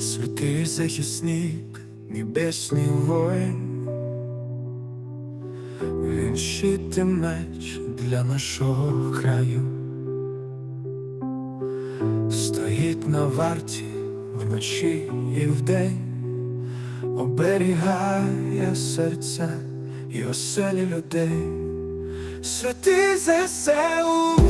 Святий захисник, небесний воїн, він щит і меч для нашого краю, стоїть на варті вночі і вдень, оберігає серця і оселі людей. Святий ЗСУ,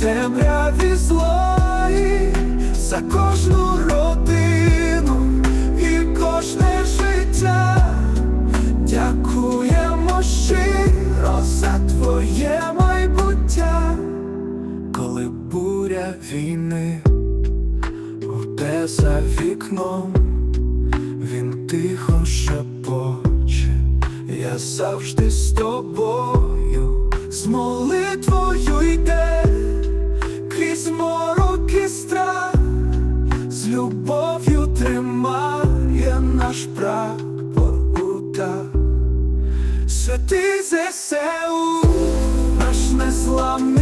темряві злої за кожну родину і кожне життя. Дякуємо щиро за твоє майбуття, коли буря війни гуде за вікном, він тихо шепоче, я завжди з тобою, любов'ю тримає наш прапор у так. Святий ЗСУ, наш незламний